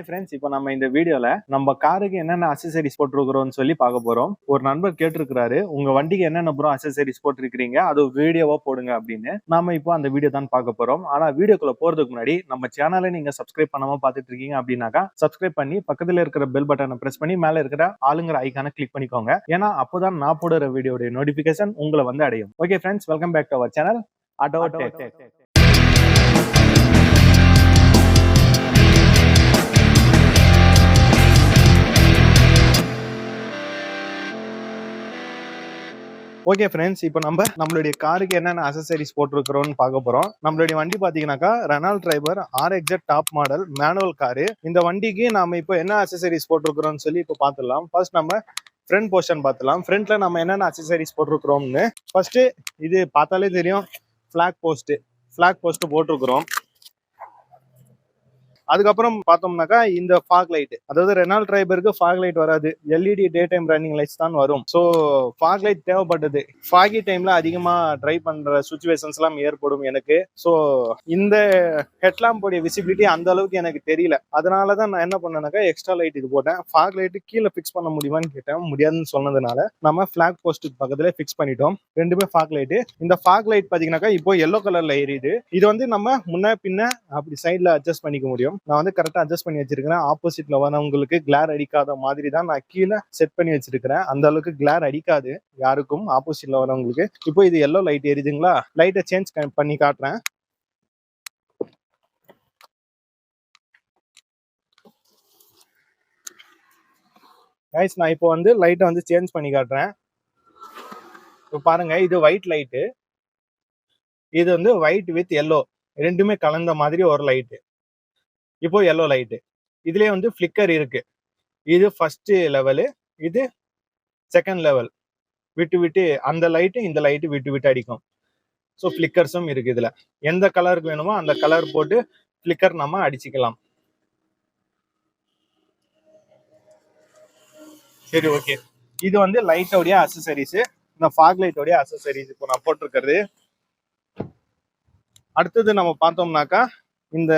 Hi friends இப்போ நம்ம இந்த வீடியோல நம்ம காருக்கு என்னென்ன அசசரிஸ் போட்டிருக்கிறோம்னு சொல்லி பார்க்க போறோம். ஒரு நண்பர் கேட்டிருக்கிறாரு உங்க வண்டிக்கு என்னென்ன ப்ரோ அசசரிஸ் போட்டிருக்கிறீங்க? அது வீடியோவா போடுங்க அப்படின்னு. நாம இப்போ அந்த வீடியோ தான் பார்க்க போறோம். ஆனா வீடியோக்குள்ள போறதுக்கு முன்னாடி நம்ம சேனலை நீங்க சப்ஸ்கிரைப் பண்ணாம பார்த்துட்டு இருக்கீங்க அப்படின்னாக்கா சப்ஸ்கிரைப் பண்ணி பக்கத்துல இருக்கிற பெல் பட்டனை பிரஸ் பண்ணி மேல இருக்கிற ஆளுங்கிற ஐக்கான கிளிக் பண்ணிக்கோங்க. ஏன்னா அப்போதான் நான் போடுற வீடியோடைய நோட்டிபிகேஷன் உங்களை வந்து அடையும். Okay friends welcome back to our channel auto okay friends இப்போ நம்ம நம்மளுடைய காருக்கு என்னென்ன அசசரிஸ் போட்டிருக்கிறோம்னு பார்க்க போகிறோம் நம்மளுடைய வண்டி பார்த்தீங்கன்னாக்கா Renault Triber R X Z top model manual car இந்த வண்டிக்கு நம்ம இப்போ என்ன அசசரிஸ் போட்டிருக்கிறோம்னு சொல்லி இப்போ பார்த்துடலாம். ஃபர்ஸ்ட் நம்ம ஃப்ரண்ட் போர்ஷன் பார்த்துலாம் ஃப்ரண்ட்ல நம்ம என்னென்ன அசசரிஸ் போட்டிருக்கிறோம்னு ஃபர்ஸ்ட் இது பார்த்தாலே தெரியும். ஃபிளாக் போஸ்ட் ஃபிளாக் போஸ்ட் போட்டிருக்கிறோம். அதுக்கப்புறம் பார்த்தோம்னாக்கா இந்த ஃபாக் லைட் அதாவது ரெனால் டிரைபருக்கு ஃபாக் லைட் வராது. LED day time running lights தான் வரும். ஸோ ஃபாக் லைட் தேவைப்பட்டது. ஃபாகி டைம்ல அதிகமா ட்ரை பண்ற சுச்சுவேஷன்ஸ் எல்லாம் ஏற்படும் எனக்கு. ஸோ இந்த ஹெட்லாம்போடைய விசிபிலிட்டி அந்த அளவுக்கு எனக்கு தெரியல. அதனால தான் நான் என்ன பண்ணேனாக்கா எக்ஸ்ட்ரா லைட் இது போட்டேன். ஃபாக் லைட் கீழே ஃபிக்ஸ் பண்ண முடியுமான்னு கேட்டேன். முடியாதுன்னு சொன்னதுனால நம்ம ஃபிளாக் போஸ்ட்டுக்கு பக்கத்துல ஃபிக்ஸ் பண்ணிட்டோம். ரெண்டுமே ஃபாக் லைட் இந்த ஃபாக் லைட் பாத்தீங்கன்னாக்கா இப்போ எல்லோ கலர்ல எரியுது இது வந்து நம்ம முன்ன பின்ன அப்படி சைட்ல அட்ஜஸ்ட் பண்ணிக்க முடியும். நான் வந்து கரெக்டாக அட்ஜஸ்ட் பண்ணி வச்சிருக்கிறேன். ஆப்போசிட்ல வரவங்களுக்கு கிளார் அடிக்காத மாதிரி தான் நான் கீழே செட் பண்ணி வச்சிருக்கிறேன். அந்த அளவுக்கு கிளார் அடிக்காது யாருக்கும். ஆப்போசிட்ல வரவங்களுக்கு இப்போ இது எல்லோ லைட் எரியுதுங்களா லைட்டை சேஞ்ச் பண்ணி காட்டுறேன். கைஸ் நான் இப்போ வந்து லைட்டை வந்து சேஞ்ச் பண்ணி காட்டுறேன். இப்போ பாருங்க இது ஒயிட் லைட்டு இது வந்து ஒயிட் வித் எல்லோ ரெண்டுமே கலந்த மாதிரி ஒரு லைட்டு இப்போ எல்லோ லைட்டு இதுலேயே வந்து ஃப்ளிக்கர் இருக்கு. இது ஃபர்ஸ்ட் லெவலு இது செகண்ட் லெவல் விட்டு விட்டு அந்த லைட்டு இந்த லைட்டு விட்டு விட்டு அடிக்கும். ஸோ ஃப்ளிக்கர்ஸும் இருக்கு இதில். எந்த கலருக்கு வேணுமோ அந்த கலர் போட்டு ஃப்ளிக்கர் நம்ம அடிச்சுக்கலாம். சரி ஓகே இது வந்து லைட்டோடைய அசசரிஸ் இந்த ஃபாக் லைட்டோடைய அசசரிஸ் இப்போ நான் போட்டிருக்கிறது. அடுத்தது நம்ம பார்த்தோம்னாக்கா இந்த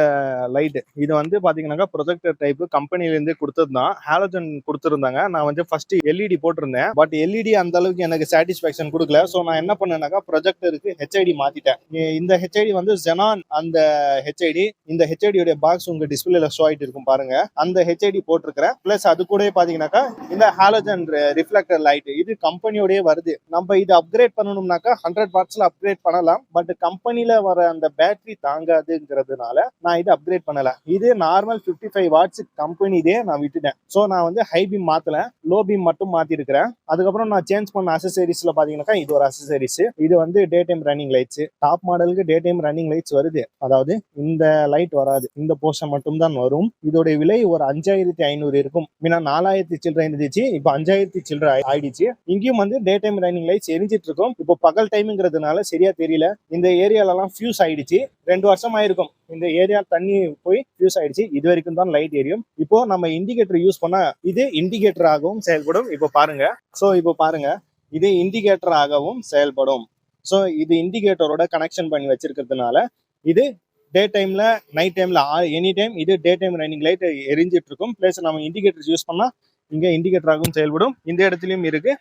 லைட்டு இது வந்து பார்த்தீங்கன்னாக்கா ப்ரொஜெக்டர் டைப் கம்பெனிலேருந்து கொடுத்துருந்தான் கொடுத்தது தான் ஹாலஜன் கொடுத்துருந்தாங்க. நான் வந்து ஃபர்ஸ்ட் எல்இடி போட்டிருந்தேன். பட் எல்இடி அந்த அளவுக்கு எனக்கு சாட்டிஸ்ஃபேக்ஷன் கொடுக்கல. ஸோ நான் என்ன பண்ணேனாக்கா ப்ரொஜெக்டருக்கு ஹெச்ஐடி மாற்றிட்டேன் இந்த ஹெச்ஐடி வந்து ஜெனான் அந்த ஹெச்ஐடி இந்த ஹெச்ஐடியோட பாக்ஸ் உங்கள் டிஸ்பிளேல ஷோ ஆகிட்டு இருக்கும் பாருங்க. அந்த ஹெச்ஐடி போட்டிருக்கிறேன். ப்ளஸ் அது கூட பார்த்தீங்கன்னாக்கா இந்த ஹாலஜன் ரிஃப்ளெக்டர் லைட் இது கம்பெனியோடய வருது. நம்ம இது அப்கிரேட் பண்ணணும்னாக்கா ஹண்ட்ரட் வாட்ஸில் அப்கிரேட் பண்ணலாம். பட் கம்பெனியில் வர அந்த பேட்டரி தாங்காதுங்கிறதுனால நான் இது அப்கிரேட் பண்ணல. இது நார்மல் 55 ஃபைவ் வாட்ஸ் கம்பெனி இதே நான் விட்டுட்டேன். ஸோ நான் வந்து ஹை பீம் மாத்தல. லோ பீம் மட்டும் மாத்தி இருக்கிறேன் அதுக்கப்புறம் நான் சேஞ்ச் பண்ண அசசரிஸ்ல பாத்தீங்கன்னாக்கா இது ஒரு அசசரிஸ் இது வந்து day time running lights top மாடலுக்கு டே டைம் ரன்னிங் லைட்ஸ் வருது. அதாவது இந்த லைட் வராது. இந்த போர்ஷன் மட்டும் தான் வரும். இதோட விலை ஒரு அஞ்சாயிரத்தி ஐநூறு இருக்கும். முன்ன நாலாயிரத்தி சில்லறை இருந்துச்சு. இப்போ அஞ்சாயிரத்தி சில்லறை ஆயிடுச்சு. இங்கேயும் வந்து டே டைம் ரன்னிங் லைட்ஸ் எரிஞ்சிட்டு இருக்கும். இப்போ பகல் டைம்ங்கிறதுனால சரியா தெரியல. இந்த ஏரியாலலாம் ஃபியூஸ் ஆயிடுச்சு. ரெண்டு வருஷம் ஆயிருக்கும். இந்த ஏரியா தண்ணி போய் ஃபியூஸ் ஆயிடுச்சு. இது வரைக்கும் தான் லைட் எரியும் இப்போ நம்ம இண்டிகேட்டர் யூஸ் பண்ணா இது இண்டிகேட்டர் ஆகவும் செயல்படும். இப்போ பாருங்க. ஸோ இப்போ பாருங்க. இது இண்டிகேட்டர் ஆகவும் செயல்படும். ஸோ இது இண்டிகேட்டரோட கனெக்ஷன் பண்ணி வச்சிருக்கிறதுனால இது டே டைம்ல நைட் டைம்ல எனி டைம் இது டே டைம் ரன்னிங் லைட் எரிஞ்சிட்டு இருக்கும். பிளஸ் நம்ம இண்டிகேட்டர் யூஸ் பண்ணா இங்க இண்டிகேட்டர் ஆகவும் செயல்படும். இந்த இடத்துலயும் இருக்கு.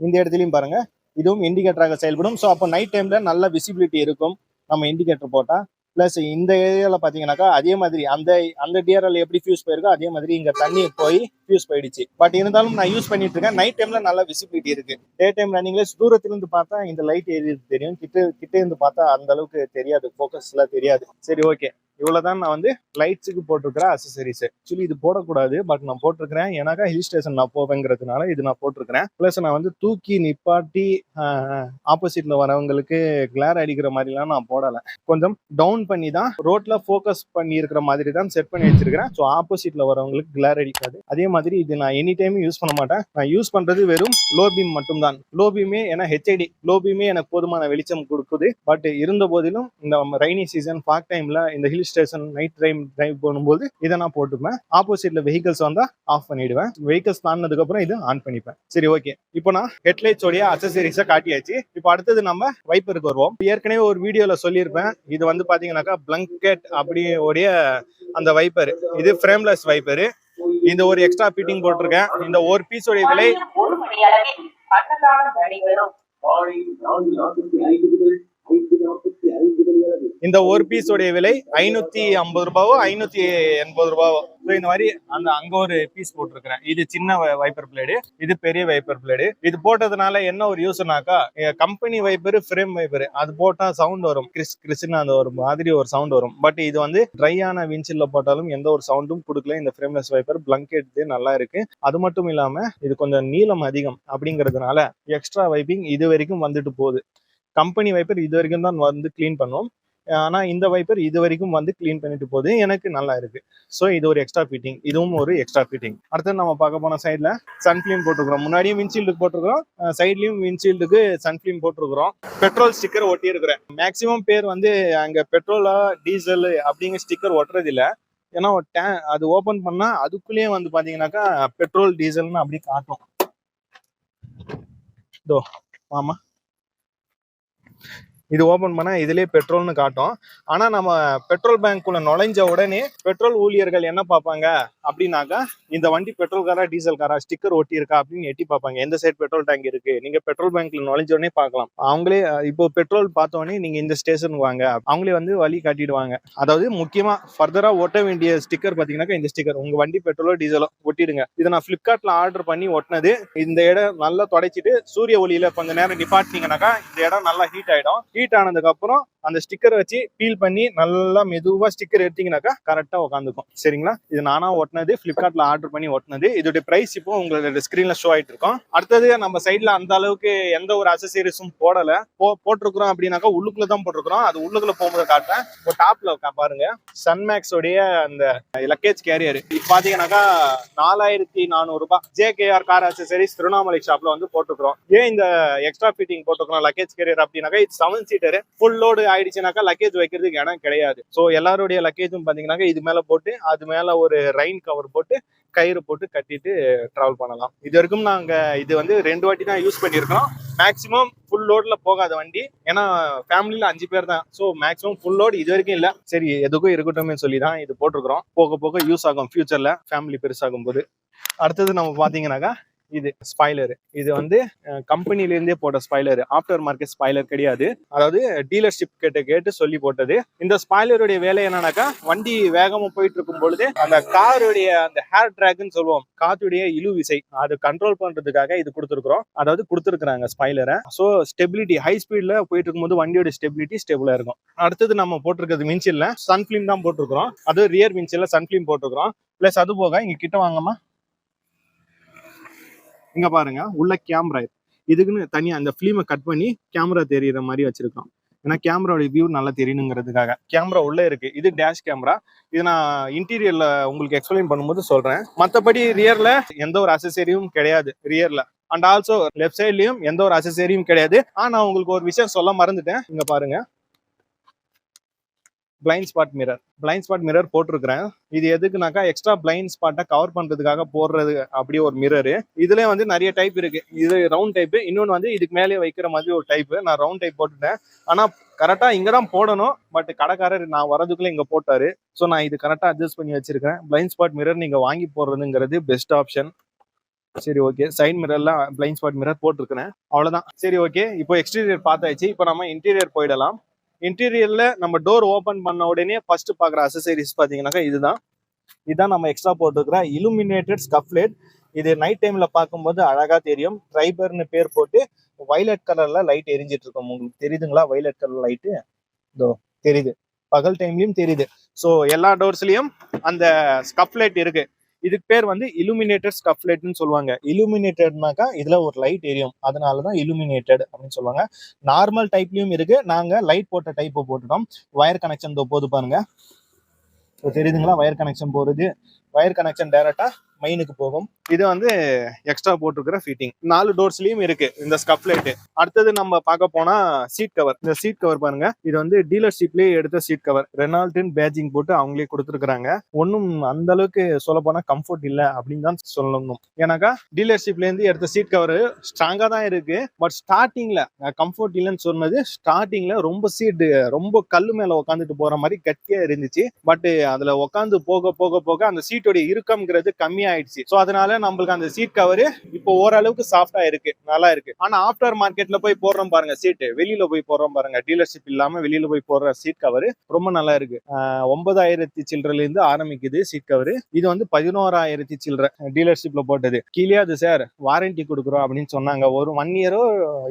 இந்த இடத்துலயும் பாருங்க. இதுவும் இண்டிகேட்டராக செயல்படும். ஸோ அப்போ நைட் டைம்ல நல்ல விசிபிலிட்டி இருக்கும். நம்ம இண்டிகேட்டர் போட்டால் ப்ளஸ் இந்த ஏரியாவில் பார்த்தீங்கன்னாக்கா அதே மாதிரி அந்த அந்த டிஆர்எல் எப்படி ஃபியூஸ் போயிருக்கோ அதே மாதிரி இங்க தண்ணி போய் ஃபியூஸ் போயிடுச்சு. பட் இருந்தாலும் நான் யூஸ் பண்ணிட்டு இருக்கேன் நைட் டைம்ல நல்லா விசிபிலிட்டி இருக்கு. டே டைம் ரன்னிங்ல தூரத்திலிருந்து பார்த்தா இந்த லைட் எரியுது தெரியும். கிட்ட கிட்ட இருந்து பார்த்தா அந்த அளவுக்கு தெரியாது. ஃபோக்கஸ்ல தெரியாது. சரி ஓகே இவ்வளவுதான் நான் வந்து லைட்ஸுக்கு போட்டிருக்கிற அசசரிஸ் ஆக்சுவலி இது போடக்கூடாது. பட் நான் போட்டிருக்கிறேன். ஏன்னாக்கா ஹில் ஸ்டேஷன் நான் போவேங்கிறதுனால இது நான் போட்டிருக்கிறேன். ப்ளஸ் நான் வந்து தூக்கி நிப்பாட்டி ஆப்போசிட்ல வரவங்களுக்கு கிளார் அடிக்கிற மாதிரிலாம் நான் போடலை. கொஞ்சம் டவுன் பண்ணி தான் ரோட்ல ஃபோக்கஸ் பண்ணி இருக்கிற மாதிரி தான் செட் பண்ணி வச்சிருக்கிறேன். ஸோ ஆப்போசிட்ல வரவங்களுக்கு கிளார் அடிக்காது. அதே மாதிரி மாதிரி இது நான் எனி டைம் யூஸ் பண்ண மாட்டேன். நான் யூஸ் பண்றது வெறும் லோ பீம் மட்டும் தான் லோ பீமே ஏன்னா ஹெச்ஐடி லோ பீமே எனக்கு போதுமான வெளிச்சம் கொடுக்குது. பட் இருந்த போதிலும் இந்த ரைனி சீசன் பார்க் டைம்ல இந்த hill station night time drive பண்ணும்போது இதை நான் போட்டுப்பேன். ஆப்போசிட்ல வெஹிக்கல்ஸ் வந்தா ஆஃப் பண்ணிடுவேன். வெஹிக்கல்ஸ் தாண்டினதுக்கு அப்புறம் இது ஆன் பண்ணிப்பேன். சரி ஓகே இப்போ நான் ஹெட்லைட்ஸ் உடைய அசசரிஸை காட்டியாச்சு. இப்போ அடுத்தது நம்ம வைப்பருக்கு வருவோம். ஏற்கனவே ஒரு வீடியோல சொல்லியிருப்பேன். இது வந்து பாத்தீங்கன்னாக்கா பிளங்கெட் அப்படி உடைய அந்த வைப்பர் இது ஃப்ரேம்லெஸ் வைப்பரு இந்த ஒரு எக்ஸ்ட்ரா ஃபிட்டிங் போட்டிருக்கேன். இந்த ஒரு பீஸோடைய விலை இந்த ஒரு பீஸ் உடைய இந்த ஒரு விலை ஐநூத்தி ஐம்பது ரூபாவோ ஐநூத்தி எண்பது ரூபாவோ. ஸோ இந்த மாதிரி அந்த அங்க ஒரு பீஸ் போட்டிருக்கிறேன். இது சின்ன வைப்பர் பிளேடு இது பெரிய வைப்பர் பிளேடு இது போட்டதுனால என்ன ஒரு யூஸ்னாக்கா கம்பெனி வைப்பர் ஃப்ரேம் வைப்பர் அது போட்டா சவுண்ட் வரும். கிறிஸ் கிறிஸ்னு அந்த ஒரு மாதிரி ஒரு சவுண்ட் வரும். பட் இது வந்து ட்ரையான வின்சில்ல போட்டாலும் எந்த ஒரு சவுண்டும் கொடுக்கல. இந்த ஃப்ரேம்லெஸ் வைப்பர் பிளங்கெட் நல்லா இருக்கு. அது மட்டும் இல்லாம இது கொஞ்சம் நீளம் அதிகம் அப்படிங்கிறதுனால எக்ஸ்ட்ரா வைப்பிங் இது வரைக்கும் வந்துட்டு போகுது. கம்பெனி வைப்பர் இது வரைக்கும் தான் வந்து க்ளீன் பண்ணுவோம். ஆனால் இந்த வைப்பர் இது வரைக்கும் வந்து க்ளீன் பண்ணிட்டு போகுது எனக்கு நல்லா இருக்கு. ஸோ இது ஒரு எக்ஸ்ட்ரா ஃபிட்டிங் இதுவும் ஒரு எக்ஸ்ட்ரா ஃபிட்டிங் அடுத்து நம்ம பார்க்க போன சைடில் சன்ஃபிலிம் போட்டிருக்கிறோம். முன்னாடியும் விண்ட்ஷீல்டுக்கு போட்டிருக்கிறோம். சைட்லையும் விண்ட்ஷீல்டுக்கு சன்ஃபிலிம் போட்டிருக்கிறோம். பெட்ரோல் ஸ்டிக்கர் ஒட்டி இருக்கிறேன் மேக்சிமம் பேர் வந்து அங்கே பெட்ரோலா டீசல் அப்படிங்கிற ஸ்டிக்கர் ஒட்டுறதில்ல. ஏன்னா ஒரு டே அது ஓப்பன் பண்ணால் அதுக்குள்ளேயே வந்து பார்த்தீங்கன்னாக்கா பெட்ரோல் டீசல்னு அப்படி காட்டும். இதோ ஆமாம் இது ஓபன் பண்ணா இதுலேயே பெட்ரோல்னு காட்டும். ஆனா நம்ம பெட்ரோல் பேங்க்குள்ளே நுழைஞ்ச உடனே பெட்ரோல் ஊழியர்கள் என்ன பார்ப்பாங்க? அப்படின்னாக்கா இந்த வண்டி பெட்ரோல் காரா டீசல் காரா ஸ்டிக்கர் ஒட்டி இருக்கா அப்படின்னு எட்டி பார்ப்பாங்க. எந்த சைடு பெட்ரோல் டேங்க் இருக்கு? நீங்க பெட்ரோல் பேங்க்ல நுழைஞ்ச உடனே பார்க்கலாம். அவங்களே இப்போ பெட்ரோல் பார்த்தோடனே நீங்கள் நீங்க இந்த ஸ்டேஷன் வாங்க. அவங்களே வந்து வழி காட்டிடுவாங்க. அதாவது முக்கியமா ஃபர்தரா ஒட்ட வேண்டிய ஸ்டிக்கர் பாத்தீங்கன்னாக்கா இந்த ஸ்டிக்கர் உங்க வண்டி பெட்ரோலோ டீசலோ ஒட்டிடுங்க. இதை நான் ஃப்ளிப்கார்ட்டில் ஆர்டர் பண்ணி ஒட்டினது இந்த இடம் நல்லா தொடச்சிட்டு சூரிய ஒளியில கொஞ்ச நேரம் நிப்பாட்டினீங்கன்னாக்கா இந்த இடம் நல்லா ஹீட் ஆயிடும். ஹீட் ஆனதுக்கப்புறம் அந்த ஸ்டிக்கரை வச்சு பீல் பண்ணி நல்லா மெதுவாக ஸ்டிக்கர் எடுத்தீங்கன்னாக்கா கரெக்டாக உட்காந்துக்கும் சரிங்களா? இது நானாக ஒட்டினது ஃப்ளிப்கார்ட்டில் ஆர்டர் பண்ணி ஒட்டினது. இதோடைய ப்ரைஸ் இப்போ உங்களோட ஸ்க்ரீனில் ஷோ ஆகிட்டு இருக்கும். அடுத்தது நம்ம சைடில் அந்த அளவுக்கு எந்த ஒரு அசசரிஸும் போடலை. போ போட்டிருக்கிறோம் அப்படின்னாக்கா உள்ளுக்குள்ளே தான் போட்டிருக்கிறோம். அது உள்ளுக்குள்ளே போகும்போது காட்டுறேன். இப்போ டாப்பில் பாருங்க. சன்மேக்ஸோடைய அந்த லக்கேஜ் கேரியர் இப்போ பார்த்தீங்கன்னாக்கா நாலாயிரத்தி நானூறுபா ஜேகேஆர் கார் அசசரிஸ் திருவண்ணாமலை ஷாப்பில் வந்து போட்டுக்கிறோம் ஏன் இந்த எக்ஸ்ட்ரா ஃபிட்டிங் போட்டுக்கிறோம் லக்கேஜ் கேரியர் அப்படின்னாக்கா? இது செவன் சீட்டர் ஃபுல் லோடு ஆயிடுச்சுனாக்கா லக்கேஜ் வைக்கிறதுக்கு இடம் கிடையாது. ஸோ எல்லாருடைய லக்கேஜும் பார்த்தீங்கன்னாக்கா இது மேலே போட்டு அது மேலே ஒரு ரெயின் கவர் போட்டு கயிறு போட்டு கட்டிட்டு ட்ராவல் பண்ணலாம். இது வரைக்கும் நாங்கள் இது வந்து ரெண்டு வாட்டி தான் யூஸ் பண்ணியிருக்கோம் மேக்ஸிமம் ஃபுல் லோடில் போகாத வண்டி. ஏன்னா ஃபேமிலியில் அஞ்சு பேர் தான். ஸோ மேக்ஸிமம் ஃபுல் லோடு இது வரைக்கும் இல்லை. சரி எதுக்கும் இருக்கட்டும்னு சொல்லி தான் இது போட்டிருக்கிறோம். போக போக யூஸ் ஆகும் ஃபியூச்சரில் ஃபேமிலி பெருசாகும் போது அடுத்தது நம்ம பார்த்தீங்கன்னாக்கா இது ஸ்பாய்லர் இது வந்து கம்பெனிலேருந்தே போட்ட ஸ்பாய்லர் ஆஃப்டர் மார்க்கெட் ஸ்பாய்லர் கிடையாது. அதாவது டீலர்ஷிப் கிட்ட கேட்டு சொல்லி போட்டது. இந்த ஸ்பாய்லருடைய வேலை என்னன்னாக்கா வண்டி வேகமா போயிட்டு இருக்கும் பொழுது அந்த காருடைய அந்த ஹேர் ட்ராக்னு சொல்லுவோம் காத்துடைய இழு விசை. அது கண்ட்ரோல் பண்றதுக்காக இது கொடுத்துருக்குறோம். அதாவது கொடுத்துருக்குறாங்க ஸ்பாய்லரை ஸோ ஸ்டெபிலிட்டி ஹை ஸ்பீடில் போயிட்டு இருக்கும்போது வண்டியோட ஸ்டெபிலிட்டி ஸ்டெபிளாக இருக்கும். அடுத்தது நம்ம போட்டிருக்கிறது மின்சில்ல சன்ஃபிலிம் தான் போட்டிருக்கிறோம். அது ரியர் மின்சில்ல சன்ஃபிலிம் போட்டிருக்கிறோம். பிளஸ் அது போக இங்க கிட்ட வாங்கம்மா. இங்க பாருங்க உள்ள கேமரா இதுக்குன்னு தனியா அந்த ஃபிலிமை கட் பண்ணி கேமரா தெரியுற மாதிரி வச்சிருக்கோம். ஏன்னா கேமராவோட வியூ நல்லா தெரியணுங்கிறதுக்காக. கேமரா உள்ளே இருக்கு. இது டேஷ் கேமரா இது நான் இன்டீரியர்ல உங்களுக்கு எக்ஸ்பிளைன் பண்ணும்போது சொல்றேன். மத்தபடி ரியர்ல எந்த ஒரு அசசரியும் கிடையாது. ரியர்ல அண்ட் ஆல்சோ லெஃப்ட் சைட்லயும் எந்த ஒரு அசசரியும் கிடையாது. ஆனா உங்களுக்கு ஒரு விஷயம் சொல்ல மறந்துட்டேன். இங்க பாருங்க. Blind spot mirror blind spot mirror போட்டிருக்கிறேன். இது எதுக்குனாக்கா எக்ஸ்ட்ரா பிளைண்ட் ஸ்பாட்டை கவர் பண்ணுறதுக்காக போடுறது அப்படி ஒரு மிரரு இதுல வந்து நிறைய டைப் இருக்கு. இது ரவுண்ட் டைப் இன்னொன்று வந்து இதுக்கு மேலே வைக்கிற மாதிரி ஒரு டைப் நான் ரவுண்ட் டைப் போட்டுட்டேன். ஆனால் கரெக்டாக இங்கே தான் போடணும். பட் கடைக்காரர் நான் வரதுக்குள்ளே இங்கே போட்டாரு. ஸோ நான் இது கரெக்டாக அட்ஜஸ்ட் பண்ணி வச்சிருக்கேன் பிளைண்ட் ஸ்பாட் மிரர் நீங்கள் வாங்கி போடுறதுங்கிறது பெஸ்ட் ஆப்ஷன் சரி ஓகே சைட் மிரர்லாம் பிளைண்ட் ஸ்பாட் மிரர் போட்டிருக்கிறேன். அவ்வளோதான் சரி ஓகே இப்போ எக்ஸ்டீரியர் பார்த்தாச்சு. இப்போ நம்ம இன்டீரியர் போயிடலாம். இன்டீரியர்ல நம்ம டோர் ஓபன் பண்ண உடனே ஃபர்ஸ்ட் பாக்குற அசசரிஸ் பாத்தீங்கன்னாக்கா இதுதான். இதுதான் நம்ம எக்ஸ்ட்ரா போட்டுருக்கிற இலுமினேட்டட் ஸ்கப்லேட் இது நைட் டைம்ல பார்க்கும்போது அழகா தெரியும். ட்ரைபர்னு பேர் போட்டு வைலட் கலர்ல லைட் எரிஞ்சிட்டு இருக்கும். உங்களுக்கு தெரியுதுங்களா? வைலட் கலர் லைட்டு இதோ தெரியுது. பகல் டைம்லயும் தெரியுது. ஸோ எல்லா டோர்ஸ்லயும் அந்த ஸ்கப்லைட் இருக்கு. இதுக்கு பேர் வந்து இலுமினேட்டட் ஸ்கப்லைட்னு சொல்லுவாங்க. இலுமினேட்டட்னாக்கா இதுல ஒரு லைட் எரியும். அதனால தான் இலுமினேட்டட் அப்படின்னு சொல்லுவாங்க. நார்மல் டைப்லயும் இருக்கு. நாங்க லைட் போட்ட டைப்பை போட்டுட்டோம். வயர் கனெக்ஷன் போது பாருங்க. இப்போ தெரியுதுங்களா? வயர் கனெக்ஷன் போறது. வயர் கனெக்ஷன் டைரக்டா மெயினுக்கு போகும். இது வந்து எக்ஸ்ட்ரா போட்டிருக்கிற ஃபிட்டிங் நாலு டோர்ஸ்லயும் இருக்கு இந்த ஸ்கப் அடுத்தது நம்ம பார்க்க போனா சீட் கவர் இந்த சீட் கவர் பாருங்க. இது வந்து டீலர்ஷிப்லயே எடுத்த சீட் கவர் ரெனால்டின் பேஜிங் போட்டு அவங்களே கொடுத்துருக்காங்க ஒன்றும் அந்த அளவுக்கு சொல்ல போனா கம்ஃபர்ட் இல்லை அப்படின்னு தான் சொல்லணும். ஏன்னாக்கா டீலர்ஷிப்ல இருந்து எடுத்த சீட் கவர் ஸ்ட்ராங்கா தான் இருக்கு. பட் ஸ்டார்டிங்ல கம்ஃபர்ட் இல்லைன்னு சொன்னது ஸ்டார்டிங்ல ரொம்ப சீட் ரொம்ப கல்லு மேல உட்காந்துட்டு போற மாதிரி கட்டியா இருந்துச்சு. பட் அதுல உட்காந்து போக போக போக அந்த சீட்டோட இறுக்கம்ங்கிறது கம்மி ஆயிடுச்சு ஸோ அதனால நம்மளுக்கு அந்த சீட் கவர் இப்போ ஓரளவுக்கு சாஃப்டா இருக்கு நல்லா இருக்கு. ஆனா ஆஃப்டர் மார்க்கெட்ல போய் போடுறோம் பாருங்க சீட்டு வெளியில போய் போடுறோம் பாருங்க டீலர்ஷிப் இல்லாம வெளியில போய் போடுற சீட் கவர் ரொம்ப நல்லா இருக்கு. ஒன்பதாயிரத்தி சில்லறல இருந்து ஆரம்பிக்குது சீட் கவர் இது வந்து பதினோராயிரத்தி சில்லற டீலர்ஷிப்ல போட்டது. கீழே அது சார் வாரண்டி கொடுக்குறோம் அப்படின்னு சொன்னாங்க. ஒரு ஒன் இயரோ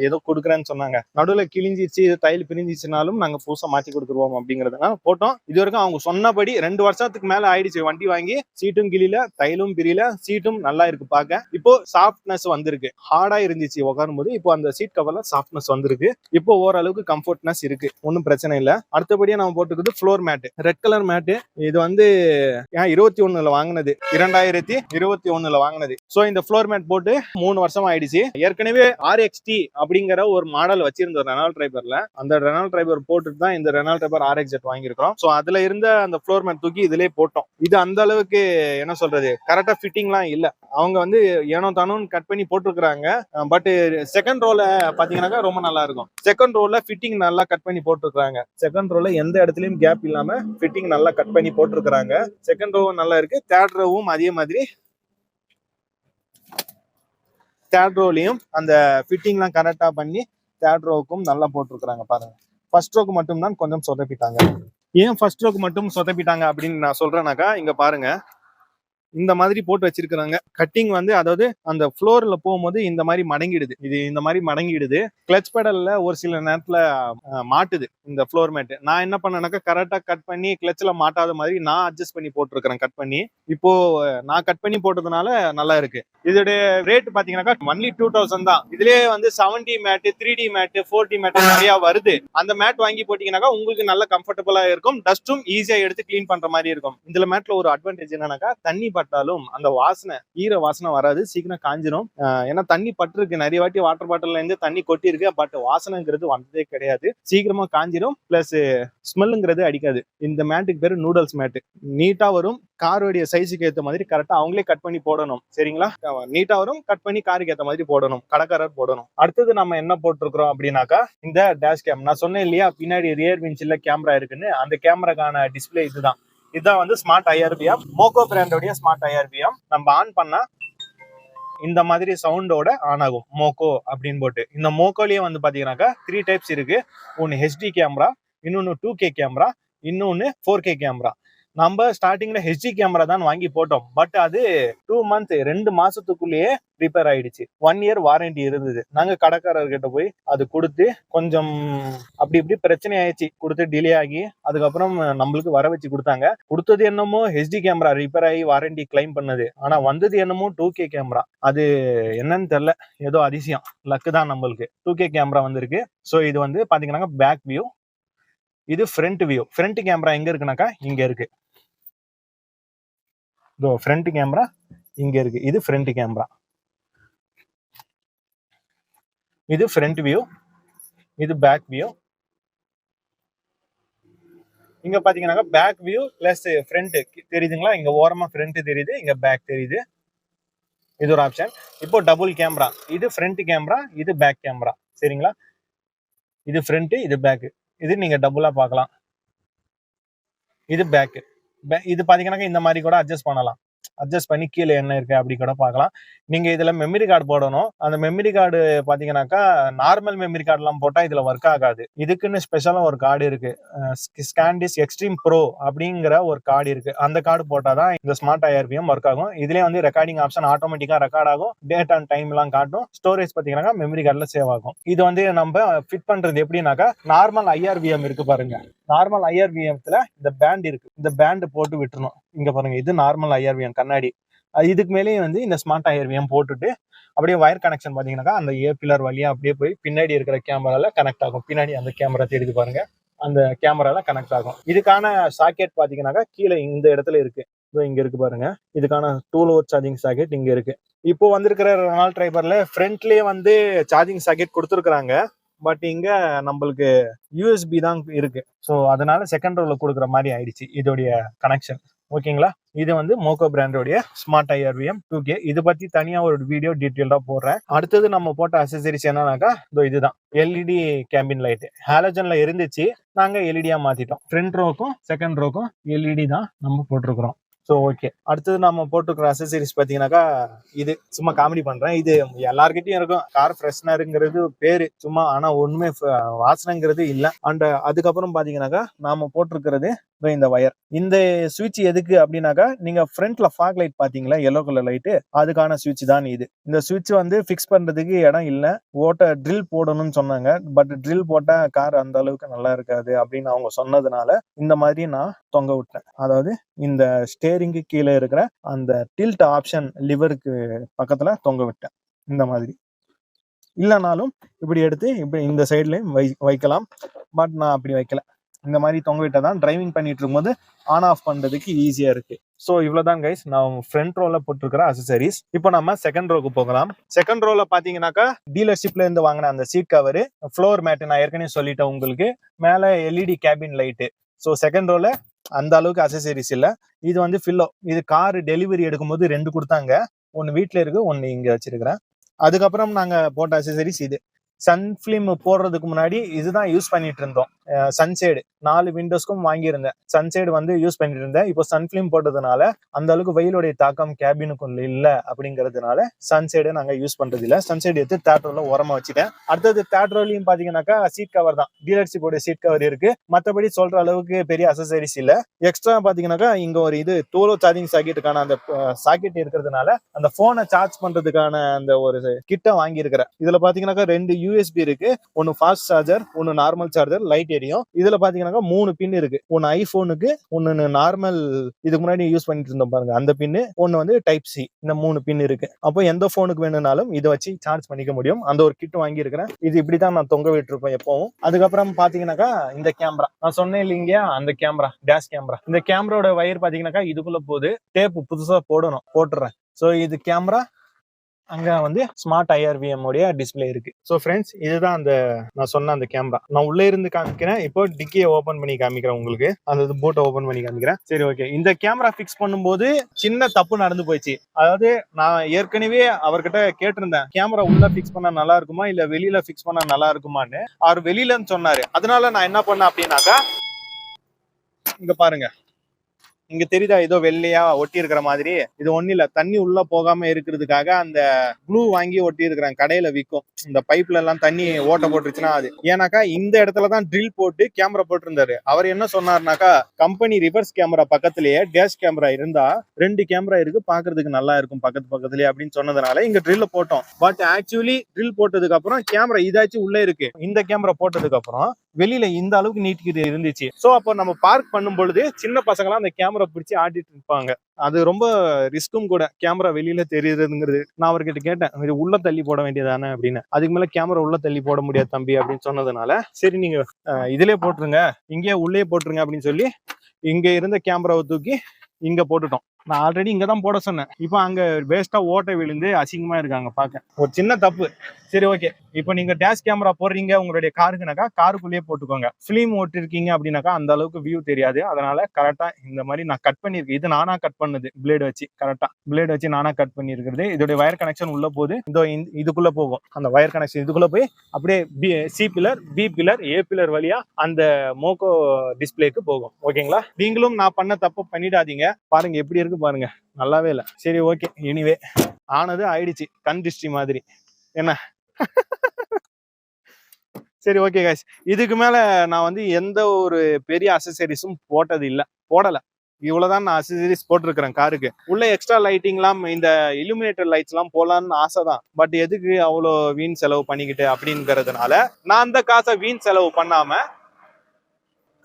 ஏதோ கொடுக்குறேன்னு சொன்னாங்க. நடுவில் கிழிஞ்சிச்சு இது தையல் பிரிஞ்சிச்சுனாலும் நாங்க புதுசா மாத்தி கொடுத்துருவோம் அப்படிங்கறதுனால போட்டோம். இது வரைக்கும் அவங்க சொன்னபடி ரெண்டு வருஷத்துக்கு மேல ஆயிடுச்சு. வண்டி வாங்கி சீட்டும் கிளியில தையலும் பிரியல சீட்டும் நல்லா இருக்கு பார்க்க இப்போ சாஃப்ட்னஸ் வந்திருக்கு. ஹார்டா இருந்துச்சு உட்காரும்போது இப்போ அந்த சீட் கவர்ல சாஃப்ட்னஸ் வந்திருக்கு. இப்போ ஓரளவுக்கு கம்ஃபர்ட்னஸ் இருக்கு. ஒன்றும் பிரச்சனை இல்லை. அடுத்தபடியா நம்ம போட்டுக்கிறது floor mat red colour mat இது வந்து ஏன் இருபத்தி ஒண்ணுல வாங்கினது. இரண்டாயிரத்தி இருபத்தி ஒண்ணுல வாங்கினது. சோ இந்த ஃப்ளோர் மேட் போட்டு மூணு வருஷம் ஆயிடுச்சு. ஏற்கனவே ஆர்எக்ஸ்டி அப்படிங்கிற ஒரு மாடல் வச்சிருந்தோம் ரெனால் டிரைபர்ல அந்த ரெனால் டிரைபர் போட்டுட்டு தான் இந்த ரெனால் டிரைபர் ஆர்எக்ஸ் ஜெட் வாங்கியிருக்கோம் சோ அதுல இருந்த அந்த ஃப்ளோர் மேட் தூக்கி இதுலயே போட்டோம். இது அந்த அளவுக்கு என்ன சொல்றது கரெக்டா ஃபிட்டிங்லாம் இல்லை. அவங்க வந்து ஏனோ தானும் கட் பண்ணி போட்டிருக்கிறாங்க. பட் செகண்ட் ரோல பாத்தீங்கன்னாக்கா ரொம்ப நல்லா இருக்கும். செகண்ட் ரோல ஃபிட்டிங் நல்லா கட் பண்ணி போட்டிருக்கிறாங்க. செகண்ட் ரோல எந்த இடத்துலயும் கேப் இல்லாம ஃபிட்டிங் நல்லா கட் பண்ணி போட்டிருக்கிறாங்க. செகண்ட் ரோவும் நல்லா இருக்கு. தேர்ட் ரோவும் அதே மாதிரி. தேர்ட் ரோலையும் அந்த ஃபிட்டிங்லாம் கரெக்டா பண்ணி தேர்ட் ரோவுக்கும் நல்லா போட்டிருக்கிறாங்க பாருங்க. ஃபர்ஸ்ட் ரோக்கு மட்டும் தான் கொஞ்சம் சொதப்பிட்டாங்க. ஏன் ஃபர்ஸ்ட் ரோக்கு மட்டும் சொதப்பிட்டாங்க அப்படின்னு நான் சொல்றேனாக்கா இங்க பாருங்க. இந்த மாதிரி போட்டு வச்சிருக்கிறாங்க. கட்டிங் வந்து அதாவது அந்த ஃப்ளோர்ல போகும்போது இந்த மாதிரி மடங்கிடுது. இது இந்த மாதிரி மடங்கிடுது. கிளச் பெடல்ல ஒரு சில நேரத்துல மாட்டுது இந்த ஃப்ளோர் மேட் நான் என்ன பண்ணேனாக்கா கரெக்டா கட் பண்ணி கிளச்ல மாட்டாத மாதிரி நான் அட்ஜஸ்ட் பண்ணி போட்டிருக்கிறேன் கட் பண்ணி. இப்போ நான் கட் பண்ணி போட்டதுனால நல்லா இருக்கு. இதோடைய ரேட் பாத்தீங்கன்னாக்கா ஒன்லி டூ தௌசண்ட் தான். இதுலயே வந்து seven D mat three D mat four D mat நிறைய வருது. அந்த மேட் வாங்கி போட்டீங்கன்னாக்கா உங்களுக்கு நல்ல கம்ஃபர்டபுளா இருக்கும். டஸ்ட்டும் ஈஸியா எடுத்து க்ளீன் பண்ற மாதிரி இருக்கும். இதுல மேட்ல ஒரு அட்வான்டேஜ் என்னன்னாக்கா தண்ணி பட்டாலும் அந்த வாசனை ஈர வாசனை வராது சீக்கிரம் காஞ்சிரும். ஏன்னா தண்ணி பட்டிருக்கு நிறைய வாட்டி வாட்டர் பாட்டில் இருந்து தண்ணி கொட்டியிருக்கு பட் வாசனைங்கிறது வந்ததே கிடையாது. சீக்கிரமா காஞ்சிரும். பிளஸ் ஸ்மெல்லுங்கிறது அடிக்காது. இந்த மேட்டுக்கு பேர் நூடல்ஸ் மேட்டு நீட்டா வரும். காருடைய சைஸுக்கு ஏற்ற மாதிரி கரெக்டா அவங்களே கட் பண்ணி போடணும். சரிங்களா? நீட்டா வரும். கட் பண்ணி காருக்கு ஏற்ற மாதிரி போடணும். கடைக்காரர் போடணும். அடுத்தது நம்ம என்ன போட்டிருக்கிறோம் அப்படின்னாக்கா இந்த டேஷ் கேம் நான் சொன்னேன் இல்லையா? பின்னாடி ரியர் வின்ச்சில் கேமரா இருக்குன்னு. அந்த கேமராக்கான டிஸ்பிளே இதுதான். இதுதான் வந்து ஸ்மார்ட் ஐஆர்பிஎம் மோகோ பிராண்டோடைய ஸ்மார்ட் ஐஆர்பிஎம் நம்ம ஆன் பண்ணா இந்த மாதிரி சவுண்டோட ஆன் ஆகும். மோகோ அப்படின்னு போட்டு. இந்த மோகோலயே வந்து பாத்தீங்கன்னாக்கா த்ரீ டைப்ஸ் இருக்கு. ஒன்னு ஹெச்டி கேமரா இன்னொன்னு டூ கே கேமரா இன்னொன்னு ஃபோர் கே கேமரா நம்ம ஸ்டார்டிங்ல ஹெச்டி கேமரா தான் வாங்கி போட்டோம். பட் அது டூ மந்த் ரெண்டு மாசத்துக்குள்ளேயே ரிப்பேர் ஆயிடுச்சு. ஒன் இயர் வாரண்டி இருந்தது. நாங்க கடைக்காரர்கிட்ட போய் அது கொடுத்து கொஞ்சம் அப்படி இப்படி பிரச்சனை ஆயிடுச்சு. கொடுத்து டிலே ஆகி அதுக்கப்புறம் நம்மளுக்கு வர வச்சு கொடுத்தாங்க. கொடுத்தது என்னமோ ஹெச்டி கேமரா ரிப்பேர் ஆகி வாரண்டி கிளைம் பண்ணது. ஆனா வந்தது என்னமோ டூ கே கேமரா அது என்னன்னு தெரியல. ஏதோ அதிசயம். லக்கு தான் நம்மளுக்கு. டூ கே கேமரா வந்திருக்கு. ஸோ இது வந்து பாத்தீங்கன்னா பேக் வியூ இது ஃப்ரண்ட் வியூ ஃப்ரண்ட் கேமரா எங்க இருக்குனாக்கா இங்க இருக்கு. இதோ ஃப்ரண்ட் கேமரா இங்க இருக்கு. இது ஃப்ரண்ட் கேமரா இது ஃப்ரண்ட் வியூ இது பேக் வியூ இங்க பாத்தீங்கன்னாக்கா பேக் வியூ பிளஸ் ஃப்ரண்ட் தெரியுதுங்களா? இங்க ஓரமா ஃப்ரண்ட் தெரியுது இங்க பேக் தெரியுது. இது ஒரு ஆப்ஷன் இப்போ டபுள் கேமரா இது ஃப்ரண்ட் கேமரா இது பேக் கேமரா சரிங்களா? இது ஃப்ரண்ட் இது பேக் இது நீங்க டபுளா பார்க்கலாம். இது பேக்கு இது பார்த்தீங்கன்னாக்கா இந்த மாதிரி கூட அட்ஜஸ்ட் பண்ணலாம். அட்ஜஸ்ட் பண்ணி கீழே என்ன இருக்கு அப்படி கூட பார்க்கலாம் நீங்க இதுல மெமரி கார்டு போடணும். அந்த மெமரி கார்டு பாத்தீங்கன்னாக்கா நார்மல் மெமரி கார்டுலாம் போட்டா இதுல ஒர்க் ஆகாது. இதுக்குன்னு ஸ்பெஷலா ஒரு கார்டு இருக்கு. ஸ்கேண்டிஸ் எக்ஸ்ட்ரீம் ப்ரோ அப்படிங்கிற ஒரு கார்டு இருக்கு. அந்த கார்டு போட்டாதான் இந்த ஸ்மார்ட் ஐஆர்பிஎம் ஒர்க் ஆகும். இதுலயே வந்து ரெக்கார்டிங் ஆப்ஷன் ஆட்டோமேட்டிக்கா ரெக்கார்ட் ஆகும். டேட் அண்ட் டைம் எல்லாம் காட்டும். ஸ்டோரேஜ் பார்த்தீங்கன்னாக்கா மெமரி கார்டுல சேவ் ஆகும். இது வந்து நம்ம ஃபிட் பண்றது எப்படின்னாக்கா நார்மல் ஐஆர்பிஎம் இருக்கு பாருங்க. நார்மல் ஐஆர்விஎம்ல இந்த பேண்ட் இருக்கு. இந்த பேண்ட் போட்டு விட்டுறணும். இங்க பாருங்க இது நார்மல் ஐஆர்விஎம் கண்ணாடி. இதுக்கு மேலேயும் வந்து இந்த ஸ்மார்ட் ஐஆர்விஎம் போட்டுட்டு அப்படியே ஒயர் கனெக்ஷன் பாத்தீங்கன்னாக்கா அந்த ஏ பில்லர் வழியா அப்படியே போய் பின்னாடி இருக்கிற கேமரால கனெக்ட் ஆகும். பின்னாடி அந்த கேமரா தெரியுது பாருங்க அந்த கேமரால கனெக்ட் ஆகும். இதுக்கான சாக்கெட் பாத்தீங்கன்னாக்கா கீழே இந்த இடத்துல இருக்கு. ஸோ இங்க இருக்கு பாருங்க. இதுக்கான டூல் சார்ஜிங் சாக்கெட் இங்க இருக்கு. இப்போ வந்திருக்கிற ரெனால் ட்ரைபர்ல ஃப்ரண்ட்லயே வந்து சார்ஜிங் சாக்கெட் கொடுத்துருக்காங்க பட் இங்க நம்மளுக்கு யூஎஸ்பி தான் இருக்கு. ஸோ அதனால செகண்ட் ரோல கொடுக்குற மாதிரி ஆயிடுச்சு இதோடைய கனெக்ஷன் ஓகேங்களா இது வந்து மோகோ பிராண்டோடைய ஸ்மார்ட் ஐஆர்விஎம் டூ கே இது பத்தி தனியா ஒரு வீடியோ டீட்டெயிலாக போடுறேன். அடுத்தது நம்ம போட்ட அசசரிஸ் என்னன்னாக்கா இதோ இதுதான். எல்இடி கேம்பின் லைட் ஹாலஜன்ல இருந்துச்சு. நாங்க எல்இடியா மாத்திட்டோம். ஃப்ரண்ட் ரோக்கும் செகண்ட் ரோக்கும் எல்இடி தான் நம்ம போட்டிருக்கிறோம். ஸோ ஓகே அடுத்தது நம்ம போட்டிருக்கிற அசசரிஸ் பார்த்தீங்கன்னாக்கா இது சும்மா காமெடி பண்ணுறேன் இது எல்லாருக்கிட்டையும் இருக்கும். கார் ஃப்ரெஷ்னருங்கிறது பேர். சும்மா ஆனால் ஒன்றுமே வாசனைங்கிறது இல்லை. அண்ட் அதுக்கப்புறம் பார்த்தீங்கன்னாக்கா நாம போட்டிருக்கிறது இந்த ஒயர் இந்த சுவிட்ச் எதுக்கு அப்படின்னாக்கா நீங்க ஃப்ரண்ட்ல ஃபாக் லைட் பாத்தீங்களா எல்லோ கலர் லைட்டு அதுக்கான சுவிட்ச் தான் இது. இந்த சுவிட்ச் வந்து ஃபிக்ஸ் பண்றதுக்கு இடம் இல்லை. ஓட்ட ட்ரில் போடணும்னு சொன்னாங்க. பட் ட்ரில் போட்டா கார் அந்த அளவுக்கு நல்லா இருக்காது அப்படின்னு அவங்க சொன்னதுனால இந்த மாதிரி நான் தொங்க விட்டேன். அதாவது இந்த ஸ்டேரிங்க்கு கீழே இருக்கிற அந்த டில்ட் ஆப்ஷன் லிவருக்கு பக்கத்துல தொங்க விட்டேன். இந்த மாதிரி. இல்லைனாலும் இப்படி எடுத்து இப்படி இந்த சைட்லயும் வை வைக்கலாம். பட் நான் அப்படி வைக்கல. இந்த மாதிரி தொங்க விட்டால் தான் டிரைவிங் பண்ணிட்டு இருக்கும்போது ஆன் ஆஃப் பண்ணுறதுக்கு ஈஸியாக இருக்குது ஸோ இவ்வளோதான் கைஸ் நான் ஃப்ரண்ட் ரோல போட்டிருக்கிற அசசரிஸ் இப்போ நம்ம செகண்ட் ரோக்கு போகலாம். செகண்ட் ரோல பார்த்தீங்கன்னாக்கா டீலர்ஷிப்ல இருந்து வாங்கின அந்த சீட் கவர் ஃப்ளோர் மேட்டு நான் ஏற்கனவே சொல்லிட்டேன் உங்களுக்கு. மேலே LED cabin light so second ரோல அந்த அளவுக்கு அசசரிஸ் இல்லை. இது வந்து ஃபில்லோ இது கார் டெலிவரி எடுக்கும்போது ரெண்டு கொடுத்தாங்க. ஒன்று வீட்டில் இருக்கு ஒன்று இங்கே வச்சிருக்கிறேன். அதுக்கப்புறம் நாங்கள் போட்ட அசசரிஸ் இது. சன் ஃபிலிம் போடுறதுக்கு முன்னாடி இதுதான் யூஸ் பண்ணிட்டு இருந்தோம். சன்சைடு நாலு விண்டோஸ்க்கும் வாங்கியிருந்தேன். சன்சைடு வந்து யூஸ் பண்ணிட்டு இருந்தேன் இப்போ சன் ஃபிலிம் போட்டதுனால அந்த அளவுக்கு வெயிலுடைய தாக்கம் கேபினுக்கும் இல்ல அப்படிங்கிறதுனால சன்சைடு நாங்க யூஸ் பண்றது இல்ல சன்சைடு எடுத்து தேட்டர்ல உரமா வச்சுட்டேன். அடுத்தது தேட்டர்லயும் பாத்தீங்கன்னாக்கா சீட் கவர் தான். டீலர்ஷிப்போட சீட் கவர் இருக்கு. மத்தபடி சொல்ற அளவுக்கு பெரிய அசசரிஸ் இல்ல. எக்ஸ்ட்ரா பாத்தீங்கன்னாக்கா இங்க ஒரு இது டூலோ சார்ஜிங் சாக்கெட்டுக்கான அந்த சாக்கெட் இருக்கிறதுனால அந்த போனை சார்ஜ் பண்றதுக்கான அந்த ஒரு கிட்ட வாங்கியிருக்கிறேன். இதுல பாத்தீங்கன்னாக்கா ரெண்டு யூஎஸ்பி இருக்கு. ஒன்னு ஃபாஸ்ட் சார்ஜர் ஒன்னு நார்மல் சார்ஜர் லைட் தெரியும். இதுல பாத்தீங்கன்னா மூணு பின் இருக்கு. ஒன்னு ஐபோனுக்கு ஒன்னு நார்மல் இதுக்கு முன்னாடி யூஸ் பண்ணிட்டு இருந்தோம் பாருங்க. அந்த பின்னு ஒன்னு வந்து டைப் சி இந்த மூணு பின் இருக்கு. அப்போ எந்த போனுக்கு வேணும்னாலும் இதை வச்சு சார்ஜ் பண்ணிக்க முடியும். அந்த ஒரு கிட் வாங்கி இருக்கிறேன் இது இப்படிதான் நான் தொங்க விட்டுருப்பேன் எப்பவும். அதுக்கப்புறம் பாத்தீங்கன்னாக்கா இந்த கேமரா நான் சொன்னேன் இல்லைங்க அந்த கேமரா டேஷ் கேமரா இந்த கேமராவோட வயர் பாத்தீங்கன்னாக்கா இதுக்குள்ள போகுது. டேப் புதுசா போடணும் போட்டுறேன். ஸோ இது கேமரா அங்க வந்து ஸ்மார்ட் ஐஆர்விஎம் உடைய டிஸ்ப்ளே இருக்கு. ஸோ ஃப்ரெண்ட்ஸ் இதுதான் அந்த நான் சொன்ன அந்த கேமரா நான் உள்ளே இருந்து காமிக்கிறேன். இப்போ டிக்கியை ஓப்பன் பண்ணி காமிக்கிறேன் உங்களுக்கு. அந்த போட்டை ஓப்பன் பண்ணி காமிக்கிறேன். சரி ஓகே இந்த கேமரா ஃபிக்ஸ் பண்ணும்போது சின்ன தப்பு நடந்து போயிடுச்சு. அதாவது நான் ஏற்கனவே அவர்கிட்ட கேட்டிருந்தேன் கேமரா உள்ள ஃபிக்ஸ் பண்ணா நல்லா இருக்குமா? இல்ல வெளியில ஃபிக்ஸ் பண்ணா நல்லா இருக்குமான்னு? அவர் வெளியிலன்னு சொன்னாரு. அதனால நான் என்ன பண்ணேன் அப்படின்னாக்கா இங்க பாருங்க. இங்க தெரியுதா? ஏதோ வெள்ளையா ஒட்டி இருக்கிற மாதிரி. இது ஒண்ணு இல்ல. தண்ணி உள்ள போகாம இருக்கிறதுக்காக அந்த ப்ளூ வாங்கி ஒட்டி இருக்கிறாங்க கடையில விற்கும் இந்த பைப்ல எல்லாம் தண்ணி ஓட்ட போட்டுருச்சுன்னா அது. ஏன்னாக்கா இந்த இடத்துல தான் ட்ரில் போட்டு கேமரா போட்டிருந்தாரு. அவர் என்ன சொன்னாருனாக்கா கம்பெனி ரிவர்ஸ் கேமரா பக்கத்திலேயே டேஷ் கேமரா இருந்தா ரெண்டு கேமரா இருக்கு பாக்குறதுக்கு நல்லா இருக்கும் பக்கத்து பக்கத்துலயே அப்படின்னு சொன்னதுனால இங்க ட்ரில் போட்டோம். பட் ஆக்சுவலி ட்ரில் போட்டதுக்கு அப்புறம் கேமரா இதாச்சும் உள்ள இருக்கு. இந்த கேமரா போட்டதுக்கு அப்புறம் வெளியில இந்த அளவுக்கு நீட்டிக்கிட்டு இருந்துச்சு. சோ அப்போ நம்ம பார்க் பண்ணும் பொழுது சின்ன பசங்களாம் அந்த கேமரா பிடிச்சி ஆடிட்டு இருப்பாங்க. அது ரொம்ப ரிஸ்க்கும் கூட. கேமரா வெளியில தெரியுறதுங்கிறது. நான் அவர்கிட்ட கேட்டேன் இது உள்ள தள்ளி போட வேண்டியதானே? அப்படின்னு. அதுக்கு மேல கேமரா உள்ள தள்ளி போட முடியாது தம்பி அப்படின்னு சொன்னதுனால சரி நீங்க இதுலயே போட்டுருங்க. இங்கேயே உள்ளே போட்டுருங்க அப்படின்னு சொல்லி இங்க இருந்த கேமராவை தூக்கி இங்க போட்டுட்டோம். நான் ஆல்ரெடி இங்க தான் போட சொன்னேன். இப்போ அங்க வேஸ்டா ஓட்டை விழுந்து அசிங்கமா இருக்காங்க பார்க்க. ஒரு சின்ன தப்பு. சரி ஓகே இப்போ நீங்க டேஷ் கேமரா போடுறீங்க உங்களுடைய காருக்குனாக்கா காருக்குள்ளேயே போட்டுக்கோங்க. ஃபிலிம் ஓட்டிருக்கீங்க அப்படின்னாக்கா அந்த அளவுக்கு வியூ தெரியாது. அதனால கரெக்டா இந்த மாதிரி நான் கட் பண்ணிருக்கேன். இது நானா கட் பண்ணது. பிளேடு வச்சு கரெக்டா பிளேடு வச்சு நானா கட் பண்ணிருக்கிறது. இதோட வயர் கனெக்ஷன் உள்ள போகுது. இந்த- இதுக்குள்ள போகும். அந்த வயர் கனெக்ஷன் இதுக்குள்ள போய் அப்படியே B C pillar B pillar A pillar வழியா அந்த மோகோ டிஸ்பிளேக்கு போகும். ஓகேங்களா? நீங்களும் நான் பண்ண தப்பு பண்ணிடாதீங்க. பாருங்க எப்படி இருக்கு பாருங்க. நல்லாவே இல்லை. சரி ஓகே எனிவே ஆனது ஆயிடுச்சு. கண் திருஷ்டி மாதிரி. என்ன? சரி ஓகே guys. இதுக்கு மேல நான் வந்து எந்த ஒரு பெரிய அசசரிஸும் போட்டது இல்லை. போடலை. இவ்வளவுதான் நான் அசசரிஸ் போட்டிருக்கிறேன் காருக்கு. உள்ள எக்ஸ்ட்ரா லைட்டிங்லாம் இந்த இலுமினேட்டர் லைட்ஸ்லாம் போடலான்னு ஆசை தான் பட் எதுக்கு அவ்வளோ வீண் செலவு பண்ணிக்கிட்டு அப்படிங்கிறதுனால நான் அந்த காசை வீண் செலவு பண்ணாம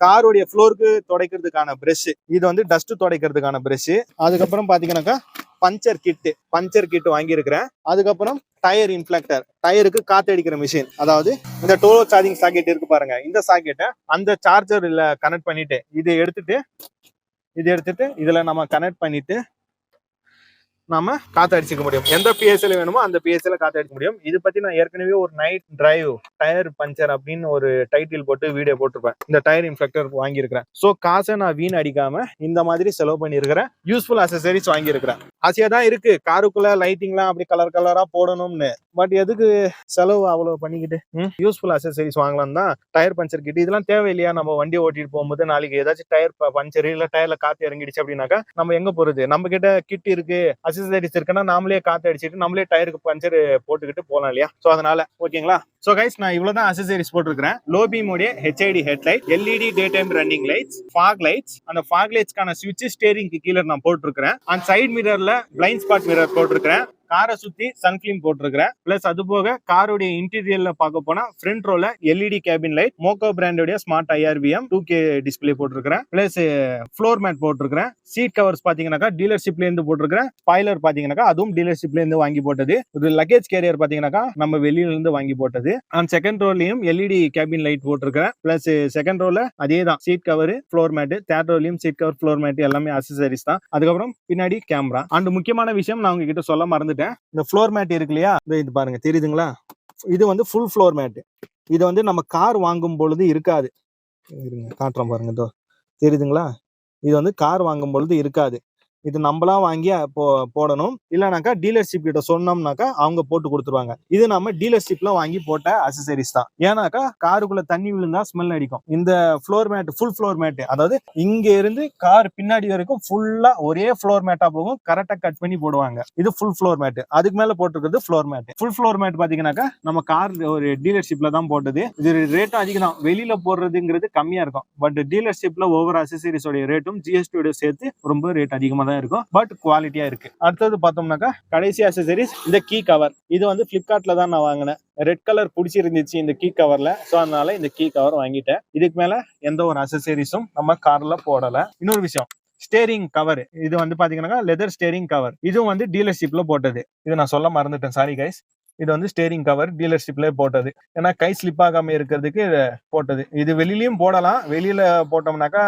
காருடைய ஃப்ளோருக்கு துடைக்கிறதுக்கான ப்ரெஷ்ஷு இது வந்து டஸ்ட்டு துடைக்கிறதுக்கான ப்ரெஷ்ஷு அதுக்கப்புறம் பார்த்தீங்கன்னாக்கா பஞ்சர் கிட்டு பஞ்சர் கிட் வாங்கியிருக்கிறேன். அதுக்கப்புறம் டயர் இன்ஃபிளக்டர் டயருக்கு காத்தடிக்கிற மிஷின் அதாவது இந்த டோலோ சார்ஜிங் சாக்கெட் இருக்கு பாருங்க. இந்த சாக்கெட்டை அந்த சார்ஜர்ல கனெக்ட் பண்ணிட்டு இதை எடுத்துட்டு இது எடுத்துட்டு இதுல நம்ம கனெக்ட் பண்ணிட்டு நாம காத்து அடிச்சுக்க முடியும். எந்த பிஎஸ்எல் வேணுமோ அந்த பிஎஸ்எல் காத்து அடிக்க முடியும். இது பத்தி நான் ஏற்கனவே ஒரு நைட் டிரைவ் டயர் பஞ்சர் அப்படின்னு ஒரு டைட்டில் போட்டு வீடியோ போட்டிருப்பேன். இந்த டயர் இன்ஃபெக்டர் வாங்கியிருக்கிறேன். ஸோ காசை நான் வீண் அடிக்காம இந்த மாதிரி செலவு பண்ணியிருக்கிறேன். யூஸ்ஃபுல் அசசரிஸ் வாங்கியிருக்கிறேன். ஆசையா தான் இருக்கு. காருக்குள்ள லைட்டிங்லாம் அப்படி கலர் கலரா போடணும்னு. பட் எதுக்கு செலவு அவ்வளவு பண்ணிக்கிட்டு? யூஸ்ஃபுல் அசசரிஸ் வாங்கலாம் தான் டயர் பஞ்சர் கிட்ட. இதெல்லாம் தேவையில்லையா? நம்ம வண்டி ஓட்டிட்டு போகும்போது நாளைக்கு ஏதாச்சும் டயர் பஞ்சர் இல்ல டயர்ல காத்து இறங்கிடுச்சு அப்படின்னாக்கா நம்ம எங்க போறது? நம்ம கிட்ட கிட் இருக்கு அசசரிஸ் இருக்குன்னா நாமளே காத்து அடிச்சிட்டு நம்மளே டயருக்கு பஞ்சர் போட்டுக்கிட்டு போலாம் இல்லையா? சோ அதனால ஓகேங்களா சோ கைஸ் நான் இவ்வளவுதான் அசசரிஸ் போட்டிருக்கிறேன். Low beam HID headlight LED day time running lights fog lights அந்த ஃபாக் லைட்ஸ்க்கான சுவிட்ச் ஸ்டேரிங்க்கு கீழே நான் போட்டிருக்கிறேன். அந்த சைட் மிரர்ல பிளைண்ட் ஸ்பாட் மிரர் போட்டிருக்கிறேன். காரை சுத்தி சன்ஃபிலிம் போட்டிருக்கிறேன். பிளஸ் அது போக காருடைய இன்டீரியர்ல பார்க்க போனா ஃப்ரண்ட் ரோல எல்இடி கேபின் லைட் மோகோ பிராண்டோட smart IRVM two K display போட்டிருக்கிறேன். பிளஸ் ஃப்ளோர் மேட் போட்டிருக்கிறேன். சீட் கவர்ஸ் பாத்தீங்கன்னாக்கா டீலர்ஷிப்ல இருந்து போட்டிருக்கிறேன். ஸ்பாய்லர் பாத்தீங்கன்னாக்கா அதுவும் டீலர்ஷிப்ல இருந்து வாங்கி போட்டது. இது லக்கேஜ் கேரியர் பாத்தீங்கன்னாக்கா நம்ம வெளியில இருந்து வாங்கி போட்டது. அண்ட் செகண்ட் ரோலையும் எல்இடி கேபின் லைட் போட்டிருக்கிறேன். பிளஸ் செகண்ட் ரோல அதே தான் seat cover floor mat third ரோலையும் seat cover floor mat எல்லாமே அசசரிஸ் தான். அதுக்கப்புறம் பின்னாடி கேமரா அண்ட் முக்கியமான விஷயம் நான் உங்ககிட்ட சொல்ல மறந்துட்டேன். இந்த ஃப்ளோர் மேட் இருக்கு இல்லையா இந்த இது பாருங்க. தெரியுதுங்களா? இது வந்து ஃபுல் ஃப்ளோர் மேட் இது வந்து நம்ம கார் வாங்கும் பொழுது இருக்காது. இருங்க காட்டுறோம் பாருங்க இதோ. தெரியுதுங்களா? இது வந்து கார் வாங்கும் பொழுது இருக்காது. இது நம்மளா வாங்கி போ போடணும். இல்லைனாக்கா டீலர்ஷிப் கிட்ட சொன்னோம்னாக்கா அவங்க போட்டு கொடுத்துருவாங்க. இது நம்ம டீலர்ஷிப்ல வாங்கி போட்ட அசசரிஸ் தான். ஏன்னாக்கா காருக்குள்ள தண்ணி விழுந்தா ஸ்மெல் அடிக்கும். இந்த floor mat full floor mat அதாவது இங்க இருந்து கார் பின்னாடி வரைக்கும் ஃபுல்லா ஒரே ஃப்ளோர் மேட்டா போகும். கரெக்டா கட் பண்ணி போடுவாங்க. இது ஃபுல் ஃப்ளோர் மேட் அதுக்கு மேல போட்டிருக்கிறது floor mat full floor mat பாத்தீங்கன்னாக்கா நம்ம கார் ஒரு டீலர்ஷிப்ல தான் போட்டது. இது ரேட்டும் அதிகம் தான். வெளியில போடுறதுங்கிறது கம்மியா இருக்கும். பட் டீலர்ஷிப்ல ஒவ்வொரு அசசரிஸோட ரேட்டும் ஜிஎஸ்டியோட சேர்த்து ரொம்ப ரேட் அதிகமாக தான் இருக்கும் பட் குவாலிட்டியா இருக்கு. அடுத்தது பார்த்தோம்னாக்கா கடைசி அசசரிஸ் இந்த கீ கவர் இது வந்து பிளிப்கார்ட்ல தான் நான் வாங்கினேன். ரெட் கலர் பிடிச்சிருந்துச்சு இந்த கீ கவர்ல ஸோ அதனால இந்த கீ கவர் வாங்கிட்டேன். இதுக்கு மேல எந்த ஒரு அசசரிஸும் நம்ம கார்ல போடல. இன்னொரு விஷயம் ஸ்டேரிங் கவர் இது வந்து பாத்தீங்கன்னா லெதர் ஸ்டேரிங் கவர் இதுவும் வந்து டீலர்ஷிப்ல போட்டது. இது நான் சொல்ல மறந்துட்டேன். சாரி கைஸ் இது வந்து ஸ்டேரிங் கவர் டீலர்ஷிப்ல போட்டது. ஏன்னா கை ஸ்லிப் ஆகாம இருக்கிறதுக்கு போட்டது. இது வெளியிலயும் போடலாம். வெளியில போட்டோம்னாக்கா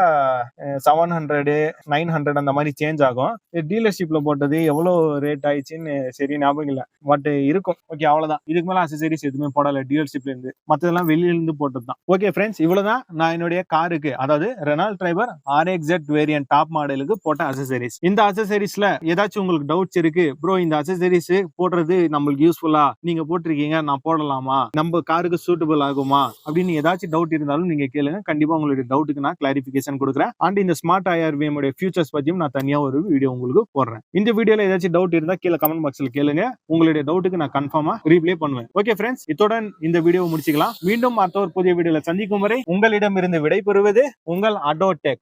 செவன் ஹண்ட்ரடு நைன் ஹண்ட்ரட் அந்த மாதிரி சேஞ்ச் ஆகும். இது டீலர்ஷிப்ல போட்டது எவ்வளவு ரேட் ஆயிடுச்சுன்னு சரி ஞாபகம் இல்லை. பட் இருக்கும். ஓகே அவ்வளவுதான். இதுக்கு மேல அசசரிஸ் எதுவுமே போடல டீலர்ஷிப்ல இருந்து. மத்ததெல்லாம் வெளியில இருந்து போட்டது தான். ஓகே ஃப்ரெண்ட்ஸ் இவ்வளவுதான் நான் என்னுடைய காருக்கு அதாவது Renault Triber RXZ variant top மாடலுக்கு போட்ட அசசரிஸ் இந்த அசசரிஸ்ல ஏதாச்சும் உங்களுக்கு டவுட்ஸ் இருக்கு ப்ரோ இந்த அசசரிஸ் போடுறது நம்மளுக்கு யூஸ்ஃபுல்லா நீங்க போட்டிருக்கீங்க நான் போடலாமா? நம்ம காருக்கு சூட்டபிள் ஆகுமா? அப்படின்னு ஏதாச்சும் டவுட் இருந்தாலும் நீங்க கேளுங்க. கண்டிப்பா உங்களுடைய டவுட்டுக்கு நான் கிளாரிபிகேஷன் கொடுக்குறேன். அண்ட் இந்த ஸ்மார்ட் ஐஆர்விஎம் உடைய ஃபியூச்சர்ஸ் பத்தியும் நான் தனியா ஒரு வீடியோ உங்களுக்கு போடுறேன். இந்த வீடியோல ஏதாச்சும் டவுட் இருந்தா கீழே கமெண்ட் பாக்ஸ்ல கேளுங்க. உங்களுடைய டவுட்டுக்கு நான் கன்ஃபார்மா ரீப்ளே பண்ணுவேன். ஓகே ஃப்ரெண்ட்ஸ் இத்துடன் இந்த வீடியோ முடிச்சுக்கலாம். மீண்டும் அடுத்த ஒரு புதிய வீடியோல சந்திக்கும் வரை உங்களிடம் இருந்து விடைபெறுவது உங்கள் அடோடெக்